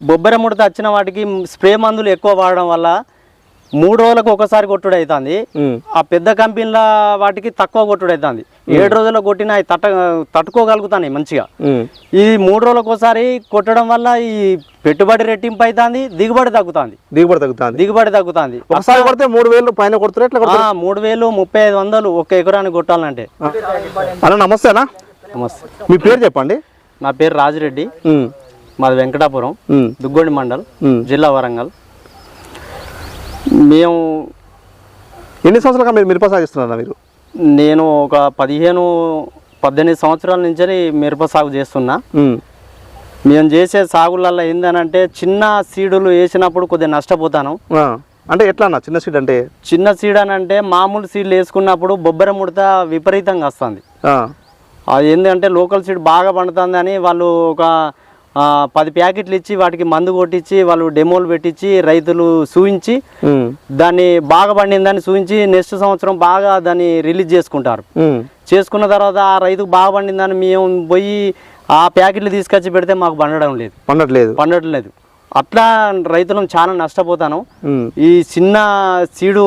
బొబ్బెర ముడత వచ్చిన వాటికి స్ప్రే మందులు ఎక్కువ వాడడం వల్ల మూడు రోజులకు ఒకసారి కొట్టుడు అవుతుంది. ఆ పెద్ద కంపెనీల వాటికి తక్కువ కొట్టుడు అవుతుంది ఏడు రోజుల్లో కొట్టిన అవి తట్ట తట్టుకోగలుగుతాయి మంచిగా. ఈ మూడు రోజులకు ఒకసారి కొట్టడం వల్ల ఈ పెట్టుబడి రెట్టింపు అవుతుంది దిగుబడి తగ్గుతుంది. దిగుబడి తగ్గుతుంది. దిగుబడి తగ్గుతుంది. ఒకసారి కొడితే మూడు వేలు పైన ఆ, మూడు వేలు ముప్పై ఐదు వందలు ఒక ఎకరానికి కొట్టాలంటే. అన్న నమస్తే అన్న. నమస్తే. మీ పేరు చెప్పండి? నా పేరు రాజిరెడ్డి. మాది వెంకటాపురం. దుగ్గొండి మండల్. జిల్లా వరంగల్ మేము ఎన్ని సంవత్సరాలుగా మీరు మిరప సాగిస్తున్నారా మీరు నేను ఒక పదిహేను పద్దెనిమిది సంవత్సరాల నుంచి మిరప సాగు చేస్తున్నా. మేము చేసే సాగులలో ఏందనంటే చిన్న సీడులు వేసినప్పుడు కొద్దిగా నష్టపోతాను. అంటే ఎట్లా అన్న చిన్న సీట్ అంటే చిన్న సీడ్ అని అంటే మామూలు సీడ్లు వేసుకున్నప్పుడు బొబ్బర ముడత విపరీతంగా వస్తుంది. అది ఏంటంటే లోకల్ సీడ్ బాగా పండుతుంది అని వాళ్ళు ఒక పది ప్యాకెట్లు ఇచ్చి వాటికి మందు కొట్టించి వాళ్ళు డెమోలు పెట్టించి రైతులు చూయించి. దాన్ని బాగా పండిందని చూపించి నెక్స్ట్ సంవత్సరం బాగా దాన్ని రిలీజ్ చేసుకుంటారు. చేసుకున్న తర్వాత ఆ రైతుకు బాగా పండిందని మేము పోయి ఆ ప్యాకెట్లు తీసుకొచ్చి పెడితే మాకు పండడం లేదు. పండట్లేదు. పండటం లేదు. అట్లా రైతులం చాలా నష్టపోతాను. ఈ చిన్న సీడు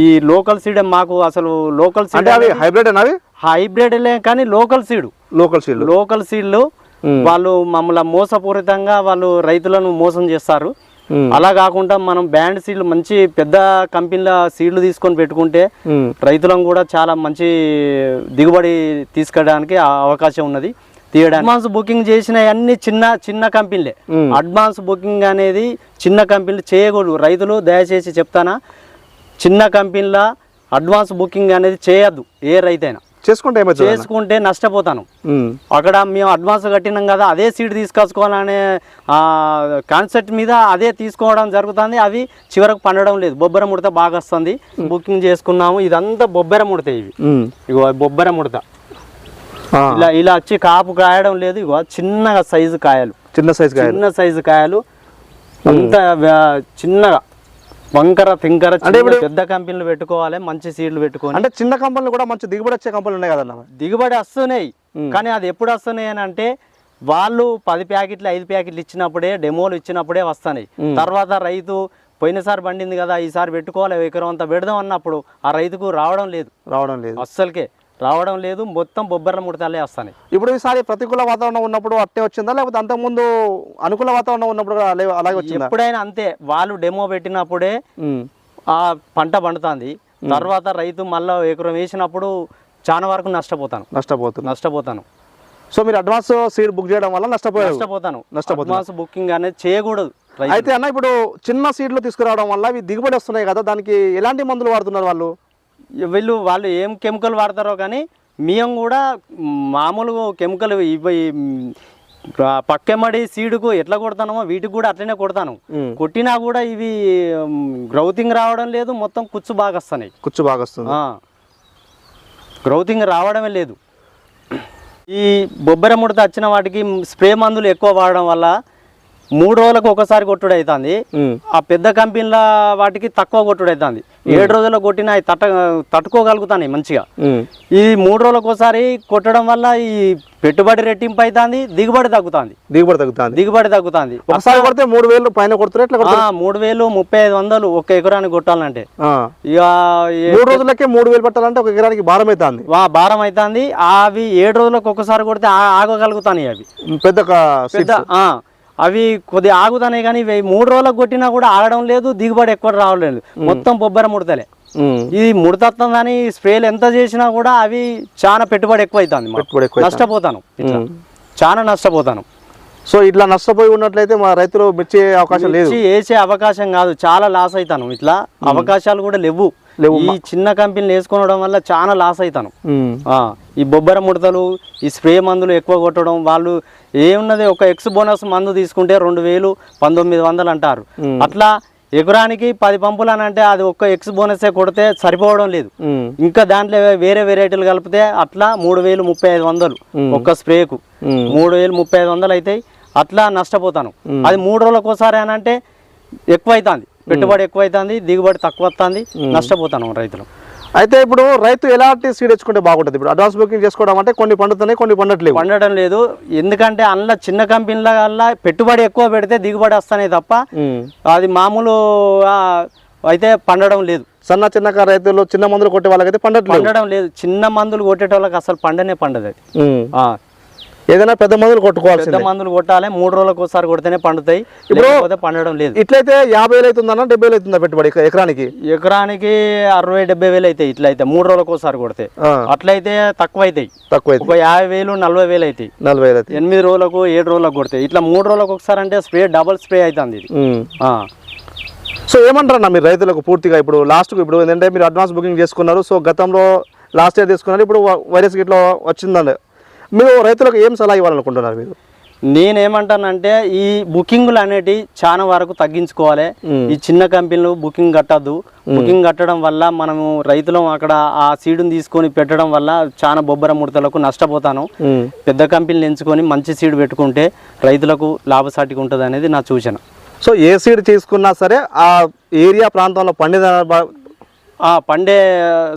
ఈ లోకల్ సీడ్ మాకు అసలు లోకల్ సీడ్ హైబ్రిడ్ అవి? హైబ్రిడ్ కానీ లోకల్ సీడు. లోకల్ సీడ్లు. లోకల్ సీడ్లు వాళ్ళు మమ్మల్ని మోసపూరితంగా వాళ్ళు రైతులను మోసం చేస్తారు. ఉమ్. అలా కాకుండా మనం బ్యాండ్ సీడ్లు మంచి పెద్ద కంపెనీల సీడ్లు తీసుకొని పెట్టుకుంటే ఉమ్. రైతులను కూడా చాలా మంచి దిగుబడి తీసుకోవడానికి అవకాశం ఉన్నది. తీయడానికి. అడ్వాన్స్ బుకింగ్ చేసిన అన్ని చిన్న చిన్న కంపెనీలే. అడ్వాన్స్ బుకింగ్ అనేది చిన్న కంపెనీలు చేయకూడదు. రైతులు దయచేసి చెప్తానా చిన్న కంపెనీల అడ్వాన్స్ బుకింగ్ అనేది చేయొద్దు. ఏ రైతైనా. చేసుకుంటే? చేసుకుంటే నష్టపోతాను. అక్కడ మేము అడ్వాన్స్ కట్టినాం కదా అదే సీట్ తీసుకొచ్చుకోవాలనే కాన్సెప్ట్ మీద అదే తీసుకోవడం జరుగుతుంది. అవి చివరకు పండడం లేదు. బొబ్బర ముడత బాగా వస్తుంది. బుకింగ్ చేసుకున్నాము. ఇదంతా బొబ్బర ముడత ఇవి. ఇగో బొబ్బర ముడత. ఇలా ఇలా వచ్చి కాపు కాయడం లేదు. ఇగో చిన్నగా సైజు కాయలు. చిన్న సైజ్ చిన్న సైజు కాయలు. అంత చిన్నగా. వంకర తింకర పెద్ద కంపెనీలు పెట్టుకోవాలి మంచి సీడ్లు పెట్టుకొని. అంటే చిన్న కంపెనీలు కూడా మంచి దిగుబడి వచ్చే కంపెనీలు ఉన్నాయి కదన్న దిగుబడి వస్తున్నాయి. కానీ అది ఎప్పుడు వస్తున్నాయి అని అంటే వాళ్ళు పది ప్యాకెట్లు ఐదు ప్యాకెట్లు ఇచ్చినప్పుడే డెమోలు ఇచ్చినప్పుడే వస్తున్నాయి. తర్వాత రైతు పోయినసారి పండింది కదా ఈసారి పెట్టుకోవాలి ఎకరం అంతా పెడదాం అన్నప్పుడు ఆ రైతుకు రావడం లేదు. రావడం లేదు. అస్సలకే. రావడం లేదు మొత్తం బొబ్బర్ల ముడతలే వస్తున్నాయి ఇప్పుడు ఈసారి ప్రతికూల వాతావరణం ఉన్నప్పుడు అట్టే వచ్చిందా? లేకపోతే అంతకుముందు అనుకూల వాతావరణం ఉన్నప్పుడు అలాగే వచ్చిందా? ఎప్పుడైనా అంతే వాళ్ళు డెమో పెట్టినప్పుడే. ఆ పంట పండుతుంది. తర్వాత రైతు మళ్ళీ ఎకరం వేసినప్పుడు చాలా వరకు నష్టపోతాను. నష్టపోతుంది నష్టపోతాను. సో మీరు అడ్వాన్స్ సీడ్ బుక్ చేయడం వల్ల నష్టపోయారు. నష్టపోతాను. నష్టపోతున్నా. అడ్వాన్స్ బుకింగ్ అనేది చేయకూడదు. అయితే అన్న ఇప్పుడు చిన్న సీడ్లు తీసుకురావడం వల్ల ఇవి దిగుబడి వస్తున్నాయి కదా దానికి ఎలాంటి మందులు వాడుతున్నారు వాళ్ళు? వీళ్ళు వాళ్ళు ఏం కెమికల్ వాడతారో కానీ మేము కూడా మామూలు కెమికల్ ఇవి పక్కెమ్మడి సీడుకు ఎట్లా కొడతానో వీటికి కూడా అట్లనే కొడతాను. కొట్టినా కూడా ఇవి గ్రౌతింగ్ రావడం లేదు మొత్తం కుచ్చు బాగా వస్తున్నాయి కుచ్చు బాగా వస్తుంది గ్రౌతింగ్ రావడమే లేదు. ఈ బొబ్బెర ముడత వచ్చిన వాటికి స్ప్రే మందులు ఎక్కువ వాడడం వల్ల మూడు రోజులకు ఒకసారి కొట్టుడు అవుతుంది. ఆ పెద్ద కంపెనీల వాటికి తక్కువ కొట్టుడు అవుతుంది ఏడు రోజుల్లో కొట్టిన అవి తట్ట తట్టుకోగలుగుతాయి మంచిగా. ఈ మూడు రోజులకు ఒకసారి కొట్టడం వల్ల ఈ పెట్టుబడి రెట్టింపు అవుతుంది దిగుబడి తగ్గుతుంది. దిగుబడి తగ్గుతుంది. దిగుబడి తగ్గుతుంది. ఒకసారి కొడితే మూడు వేలు పైన మూడు వేలు ముప్పై ఐదు వందలు ఒక ఎకరానికి కొట్టాలంటే. ఇక మూడు రోజులకే మూడు వేలు పెట్టాలంటే ఒక ఎకరానికి భారం అవుతుంది భారం అవుతుంది అవి ఏడు రోజులకు ఒకసారి కొడితే ఆగగలుగుతాయి అవి. పెద్ద పెద్ద ఆ, అవి కొద్దిగా ఆగుతాయి కానీ ఇవి మూడు రోజులకు కొట్టినా కూడా ఆగడం లేదు దిగుబడి ఎక్కువ రావలేదు మొత్తం బొబ్బర ముడతలే. ఇది ముడతస్తుందని స్ప్రేలు ఎంత చేసినా కూడా అవి చాలా పెట్టుబడి ఎక్కువ అవుతుంది నష్టపోతాను. చాలా నష్టపోతాను. సో ఇట్లా నష్టపోయి ఉన్నట్లయితే మా రైతులు మిర్చి అవకాశం లేదు. వేసే అవకాశం కాదు చాలా లాస్ అవుతాను ఇట్లా అవకాశాలు కూడా లేవు. లేవు. ఈ చిన్న కంపెనీలు వేసుకోవడం వల్ల చాలా లాస్ అవుతాను ఈ బొబ్బర ముడతలు ఈ స్ప్రే మందులు ఎక్కువ కొట్టడం వాళ్ళు ఏమున్నది ఒక ఎక్స్ బోనస్ మందు తీసుకుంటే రెండు వేలు పంతొమ్మిది వందలు అంటారు. అట్లా ఎకరానికి పది పంపులు అని అంటే అది ఒక్క ఎక్స్ బోనసే కొడితే సరిపోవడం లేదు. ఇంకా దాంట్లో వేరే వెరైటీలు కలిపితే అట్లా మూడు వేలు ముప్పై ఐదు వందలు ఒక్క స్ప్రేకు. మూడు వేలు ముప్పై ఐదు వందలు అవుతాయి అట్లా నష్టపోతాను. అది మూడు రోజులకు ఒకసారి అని అంటే ఎక్కువ అవుతుంది పెట్టుబడి ఎక్కువ అవుతుంది దిగుబడి తక్కువ వస్తుంది నష్టపోతాను రైతులు. అయితే ఇప్పుడు రైతు ఎలాంటి సీడ్ తెచ్చుకుంటే బాగుంటుంది? ఇప్పుడు అడ్వాన్స్ బుకింగ్ చేసుకోవడం అంటే కొన్ని పండుతున్నాయి కొన్ని పండట్లేవు. పండడం లేదు. ఎందుకంటే అందులో చిన్న కంపెనీల వల్ల పెట్టుబడి ఎక్కువ పెడితే దిగుబడి వస్తానే తప్ప. అది మామూలు అయితే పండడం లేదు. సన్న చిన్న రైతులు చిన్న మందులు కొట్టే వాళ్ళకైతే పండట్లేవు. పండడం లేదు. చిన్న మందులు కొట్టేటోళ్ళకి అసలు పండనే పండదు అది. ఏదైనా పెద్ద మందులు కొట్టుకోవాల్సింది. పెద్ద మందులు కొట్టాలి మూడు రోజులకు ఒకసారి కొడితేనే పండుతాయి. ఇప్పుడు- లేకపోతే పండడం లేదు. ఇట్లయితే యాభై వేలు అవుతుందన్న డెబ్బై వేలు అవుతుందా పెట్టుబడి ఎక- ఎకరానికి? ఎకరానికి అరవై డెబ్బై వేలు అవుతాయి ఇట్లా అయితే మూడు రోజులకు ఒకసారి కొడితే. అట్లయితే తక్కువ అవుతాయి తక్కువ ఒక యాభై వేలు నలభై వేలు అవుతాయి. నలభై వేలు ఎనిమిది రోజులకు ఏడు రోజులకు కొడతాయి ఇట్లా మూడు రోజులకు ఒకసారి అంటే స్ప్రే డబల్ స్ప్రే అవుతుంది ఇది. సో ఏమంటారన్న మీరు రైతులకు పూర్తిగా ఇప్పుడు లాస్ట్కు ఇప్పుడు ఏంటంటే మీరు అడ్వాన్స్ బుకింగ్ చేసుకున్నారు. సో గతంలో లాస్ట్ ఇయర్ తీసుకున్నారు. ఇప్పుడు వైరస్ ఇట్లా వచ్చిందండి. మీరు రైతులకు ఏం సలహా ఇవ్వాలనుకుంటున్నారు మీరు? నేనేమంటానంటే ఈ బుకింగ్లు అనేటివి చాలా వరకు తగ్గించుకోవాలి. ఈ చిన్న కంపెనీలు బుకింగ్ కట్టద్దు. బుకింగ్ కట్టడం వల్ల మనము రైతులం అక్కడ ఆ సీడుని తీసుకొని పెట్టడం వల్ల చాలా బొబ్బర ముడతలకు నష్టపోతాను. పెద్ద కంపెనీలు ఎంచుకొని మంచి సీడ్ పెట్టుకుంటే రైతులకు లాభసాటిగా ఉంటుంది అనేది నా సూచన. సో ఏ సీడ్ తీసుకున్నా సరే ఆ ఏరియా ప్రాంతంలో ఆ పండే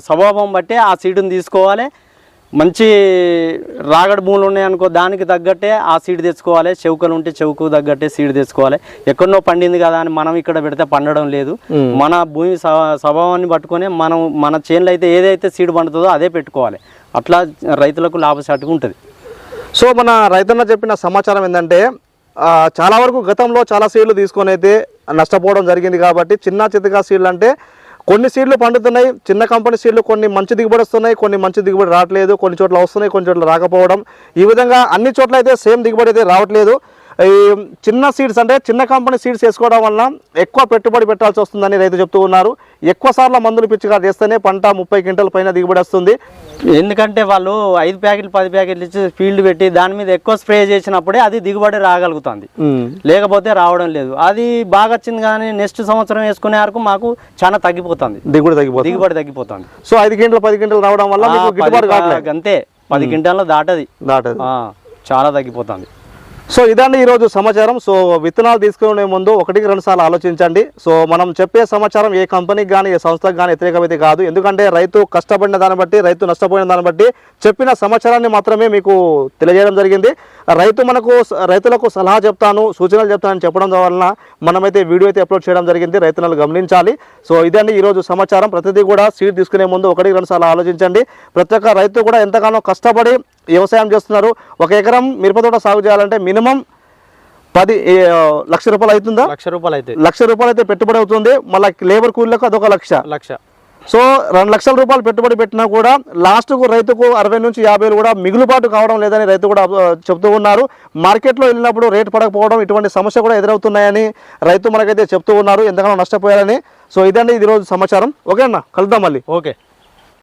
స్వభావం బట్టే ఆ సీడుని తీసుకోవాలి. మంచి రాగడి భూములు ఉన్నాయనుకో దానికి తగ్గట్టే ఆ సీడ్ తెచ్చుకోవాలి. చెవుకలు ఉంటే చెవుకు తగ్గట్టే సీడ్ తెచ్చుకోవాలి. ఎక్కడనో పండింది కదా అని మనం ఇక్కడ పెడితే పండడం లేదు. మన భూమి స్వ- స్వభావాన్ని పట్టుకొని మనం మన చేనులో అయితే ఏదైతే సీడ్ పండుతుందో అదే పెట్టుకోవాలి. అట్లా రైతులకు లాభసాటిగా ఉంటుంది. సో మన రైతన్న చెప్పిన సమాచారం ఏంటంటే చాలా వరకు గతంలో చాలా సీడ్లు తీసుకొని అయితే నష్టపోవడం జరిగింది కాబట్టి చిన్న చితకా సీడ్లు అంటే కొన్ని సీడ్లు పండుతున్నాయి చిన్న కంపెనీ సీడ్లు కొన్ని మంచి దిగుబడి వస్తున్నాయి కొన్ని మంచి దిగుబడి రావట్లేదు కొన్ని చోట్ల వస్తున్నాయి కొన్ని చోట్ల రాకపోవడం. ఈ విధంగా అన్ని చోట్ల అయితే సేమ్ దిగుబడి అయితే రావట్లేదు. ఈ చిన్న సీడ్స్ అంటే చిన్న కంపెనీ సీడ్స్ వేసుకోవడం వల్ల ఎక్కువ పెట్టుబడి పెట్టాల్సి వస్తుందని రైతు చెప్తూ ఉన్నారు. ఎక్కువ సార్లు మందులు పిచ్చిగా చేస్తేనే పంట ముప్పై క్వింటల్ పైన దిగుబడి వస్తుంది. ఎందుకంటే వాళ్ళు ఐదు ప్యాకెట్లు పది ప్యాకెట్లు ఇచ్చి ఫీల్డ్ పెట్టి దాని మీద ఎక్కువ స్ప్రే చేసినప్పుడే అది దిగుబడి రాగలుగుతుంది. లేకపోతే రావడం లేదు. అది బాగా వచ్చింది కానీ నెక్స్ట్ సంవత్సరం వేసుకునే వరకు మాకు చాలా తగ్గిపోతుంది. దిగుబడి తగ్గిపోతుంది. దిగుబడి తగ్గిపోతుంది. సో ఐదు క్వింటల్ పది క్వింటల్ రావడం వల్ల అంతే. పది క్వింటాల్లో దాటది. దాటది. చాలా తగ్గిపోతుంది. సో ఇదండి ఈరోజు సమాచారం. సో విత్తనాలు తీసుకునే ముందు ఒకటికి రెండు సార్లు ఆలోచించండి. సో మనం చెప్పే సమాచారం ఏ కంపెనీకి కానీ ఏ సంస్థకు కానీ వ్యతిరేకమైతే కాదు. ఎందుకంటే రైతు కష్టపడిన దాన్ని బట్టి రైతు నష్టపోయిన దాన్ని బట్టి చెప్పిన సమాచారాన్ని మాత్రమే మీకు తెలియజేయడం జరిగింది. రైతు మనకు రైతులకు సలహా చెప్తాను సూచనలు చెప్తానని చెప్పడం వలన మనమైతే వీడియో అయితే అప్లోడ్ చేయడం జరిగింది. రైతులను గమనించాలి. సో ఇదండి ఈరోజు సమాచారం. ప్రతిదీ కూడా సీడ్ తీసుకునే ముందు ఒకటికి రెండు సార్లు ఆలోచించండి. ప్రతి ఒక్క రైతు కూడా ఎంతగానో కష్టపడి వ్యవసాయం చేస్తున్నారు. ఒక ఎకరం మిరప తోట సాగు చేయాలంటే మినిమం పది లక్ష రూపాయలు అవుతుందా? లక్ష రూపాయలు అయితే. లక్ష రూపాయలు అయితే పెట్టుబడి అవుతుంది. మళ్ళీ లేబర్ కూలీలకు అదొక లక్ష. లక్ష. సో రెండు లక్షల రూపాయలు పెట్టుబడి పెట్టినా కూడా లాస్ట్కు రైతుకు అరవై నుంచి యాభై వేలు కూడా మిగులుబాటు కావడం లేదని రైతు కూడా చెప్తూ ఉన్నారు. మార్కెట్లో వెళ్ళినప్పుడు రేటు పడకపోవడం ఇటువంటి సమస్య కూడా ఎదురవుతున్నాయని రైతు మనకైతే చెప్తూ ఉన్నారు. ఎంతగానో నష్టపోయారని. సో ఇదండి ఇది రోజు సమాచారం. ఓకే అన్న కలుద్దాం మళ్ళీ. ఓకే.